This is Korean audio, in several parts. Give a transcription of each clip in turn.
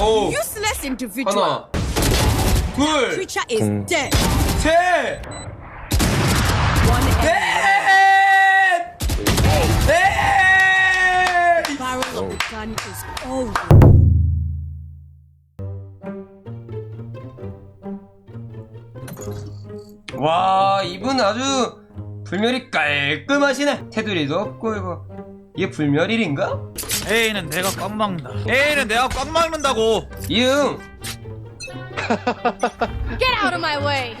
오. Useless individual. 하나. 둘. Creature is 음. dead. 셋. One enemy. 넷. 넷. barrel of the gun is over. 와 이분 아주 불멸이 깔끔하시네 테두리도 없고 이거 이게 불멸일인가? A는 내가 꽉 막는다. A는 내가 꽉 막는다고. 이응 Get out of my way.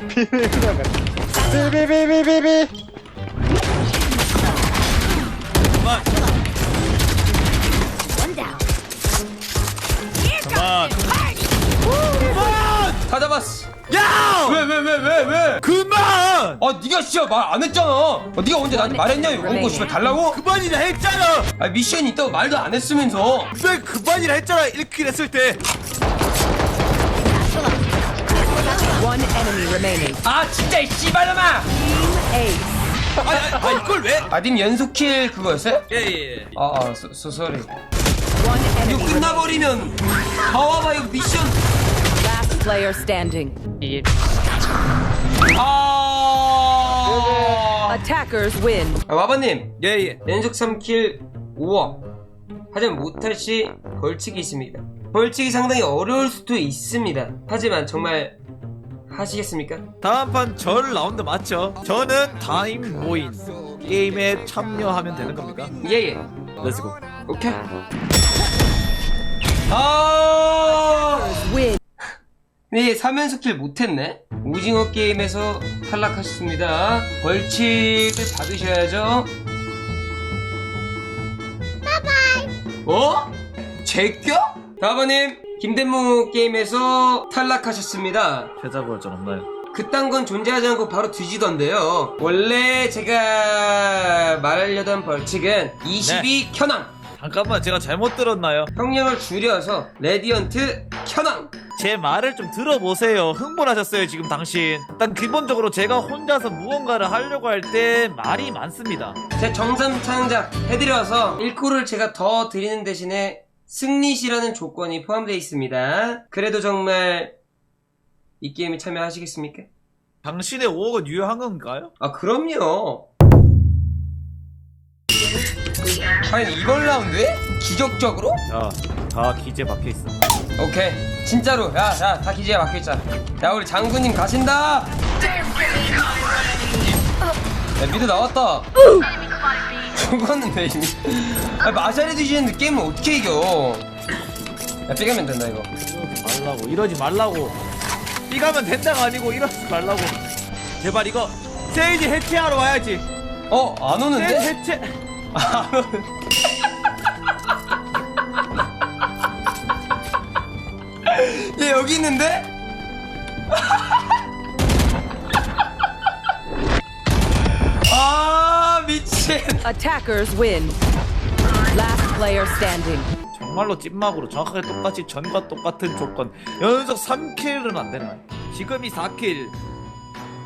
비비비비비비 그만. One down. 그만. 다 잡았어 야! 왜 왜 왜 왜 왜? 그만! 아 네가 진짜 말안 했잖아 어, 네가 언제 나한테 말했냐 이거 먹고 싶어 달라고? 그만이라 했잖아. 아 미션이 있다고 말도 안 했으면서 왜 그만이라 했잖아. 1킬 했을 때. One enemy remaining. 아 진짜 이 씨발놈아 Ace. 아, 아, 아 이걸 왜? 아님 연속 킬 그거였어요? 예예. 아 아 소소리 One 이거 enemy. 끝나버리면 봐봐봐 이거 미션 player standing. 아 Attackers win. 아, 와바님 예 예. 연속 3킬 5억 하지만 못할 시 벌칙이 있습니다 벌칙이 상당히 어려울 수도 있습니다 하지만 정말 하시겠습니까? 다음 판 절 라운드 맞죠? 저는 타임 모인 게임에 참여하면 되는 겁니까? 예예 렛츠고. 오케이 아. 네, 3연속 킬 못했네. 오징어 게임에서 탈락하셨습니다. 벌칙을 받으셔야죠. 바이바이. 어? 제껴? 다바님, 김대무 게임에서 탈락하셨습니다. 최자 벌전 없나요? 그딴 건 존재하지 않고 바로 뒤지던데요. 원래 제가 말하려던 벌칙은 22 켜낭. 잠깐만 제가 잘못 들었나요? 형량을 줄여서 레디언트 켜낭. 제 말을 좀 들어보세요. 흥분하셨어요, 지금 당신. 일단 기본적으로 제가 혼자서 무언가를 하려고 할 때 말이 많습니다. 제 정상 창작 해드려서 1코를 제가 더 드리는 대신에 승리시라는 조건이 포함되어 있습니다. 그래도 정말 이 게임에 참여하시겠습니까? 당신의 5억은 유효한 건가요? 아 그럼요. 과연 이번 라운드에 기적적으로? 자, 다 기재 박혀 있어. 오케이 진짜로 야야 다 기지에 막혀있자 야 우리 장군님 가신다 야 미드 나왔다 죽었는데 이미 아, 마샬이 드시는데 게임을 어떻게 이겨 야 삐가면 된다 이거 이러지 말라고, 이러지 말라고. 삐가면 된다가 아니고 이러지 말라고. 제발 이거 세이지 해체하러 와야지. 어? 안 세이지 오는데? 해체. 안 오는데? 여기 있는데? 아 미친 Attackers win. Last player standing. 정말로 찐막으로 정확하게 똑같이 전과 똑같은 조건 연속 3킬은 안 되나요? 지금이 4킬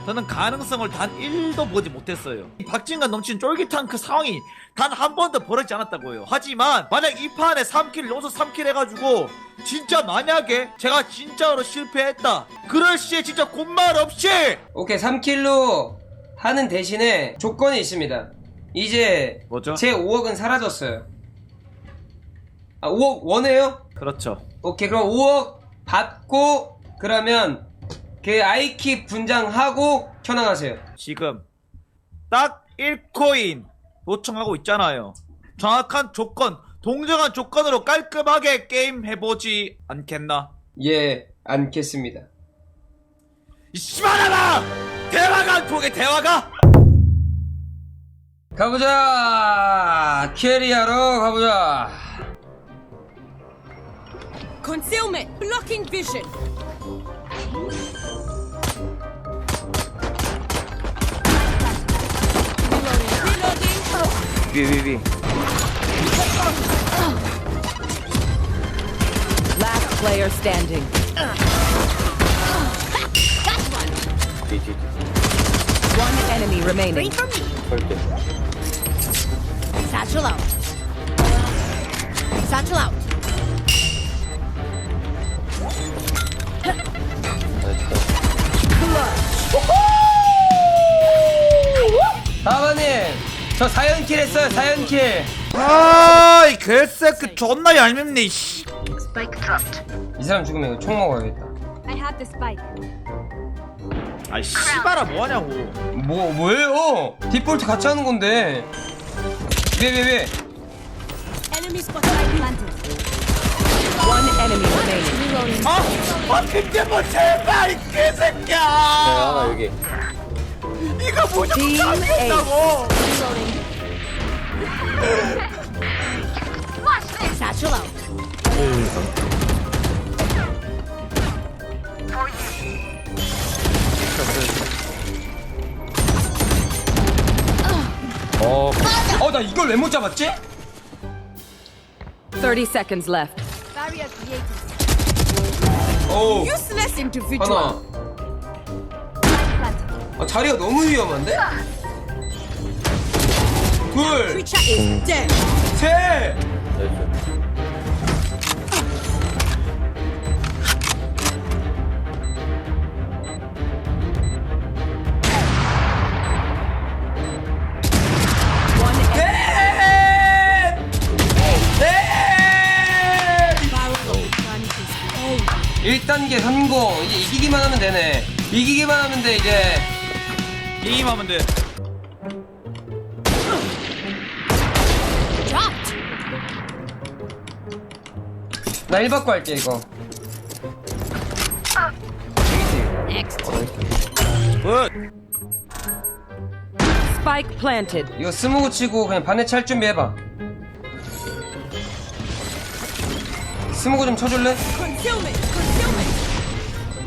저는 가능성을 단 1도 보지 못했어요 이 박진감 넘치는 쫄깃한 그 상황이 단 한 번도 벌어지지 않았다고요 하지만 만약 이 판에 3킬 연속 3킬 해가지고 진짜 만약에 제가 진짜로 실패했다 그럴 시에 진짜 곤말 없이 오케이 3킬로 하는 대신에 조건이 있습니다 이제 뭐죠? 제 5억은 사라졌어요 아 5억 원해요? 그렇죠 오케이 그럼 5억 받고 그러면 그 아이키 분장하고 켜나가세요 지금 딱 1코인 요청하고 있잖아요. 정확한 조건, 동정한 조건으로 깔끔하게 게임 해보지 않겠나? 예 않겠습니다 이 씨발아라! 대화가 안 통해 대화가! 가보자 캐리어로 가보자 Concealment. Blocking vision. Reloading. Reloading. 위위위 Last player standing. Got one. 뒤지 One enemy Three remaining. for me. 절대 Satchel out. Satchel out. 나이스 아버님 저 4연킬 했어요 4연킬 아이 개새끼 존나 얄밉네 씨. 이 사람 죽으면 이거 총 먹어야겠다 I have the spike. 아이 씨발아 뭐하냐고 뭐 뭐예요 디폴트 같이 하는 건데 왜 왜 왜? Enemy spotlight planted. One enemy remaining. 아! 아 근데 뭐 제발 이 개새끼야 아, 여기 이거 무조건. 잡겠다고 Satchel out. 어나 이걸 왜 못 잡았지? 30 seconds left. Barrier created. 오 Useless individual. 하나. 아, 자리가 너무 위험한데? 둘. 셋! 넷! 넷! Barrel of planted. 1단계 성공. 이제 이기기만 하면 되네. 이기기만 하면 돼, 이제. 게임하면 돼 나 1받고 할게, 이거. 굿 Spike planted. 이거 스무고 치고 그냥 반에 찰 준비해봐. 스무고 좀 쳐줄래?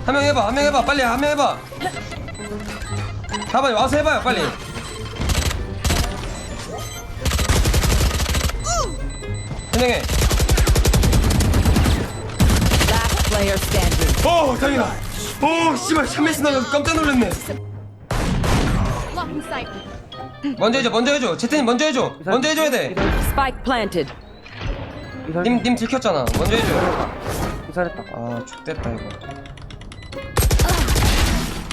한 명 해봐, 한 명 해봐, 빨리 한 명 해봐. 가봐, 와서 해봐요, 빨리. 진행해. Player standing. 오, 다행이다. 오, 씨발, 샴메 스 나가서 깜짝 놀랐네. Blocking sight. 먼저 해줘, 먼저 해줘. 채태님 먼저 해줘. 먼저 해줘야 돼. Spike planted. 님, 님 들켰잖아. 먼저 해줘. 기다렸다. 아, 죽됐다, 이거.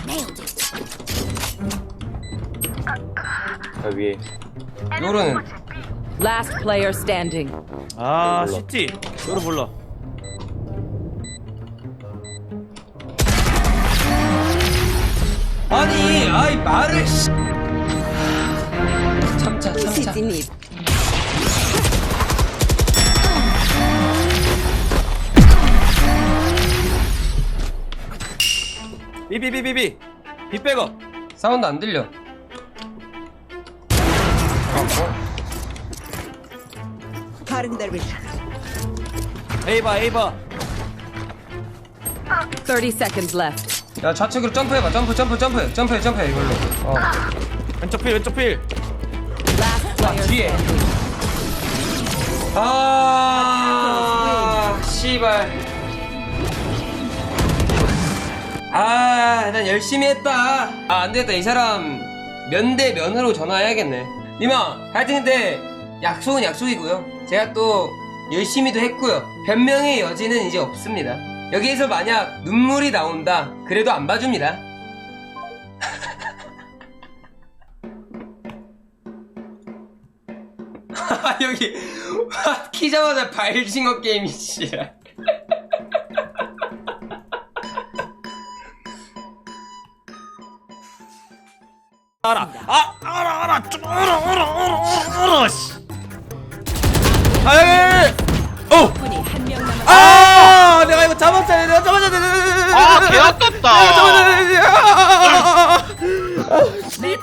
Nailed it. 요로는. Last player standing. 아 시티 너를 몰라 아이, 말을, 씨. 참자, 참자. 비비비비비 빗백업 사운드 안 들려. 에이바 에이바 30 seconds left. 야, 좌측으로 점프해봐. 점프, 점프, 점프. 점프해, 점프해, 이걸로. 어. 왼쪽 필 왼쪽 필 Last player 뒤에. standing. 아, 씨발. 아, 난 열심히 했다. 아, 안 되겠다. 이 사람 면 대 면으로 전화해야겠네. 니마, 하여튼 근데 약속은 약속이고요. 제가 또 열심히도 했고요. 변명의 여지는 이제 없습니다. 여기에서 만약 눈물이 나온다. 그래도 안 봐줍니다. 여기 키자마자 발징어 게임이 씨. 알아 아 알아 알아 좀 알아 알아 알아 알아 씨 아이 아, 개 아깝다. 내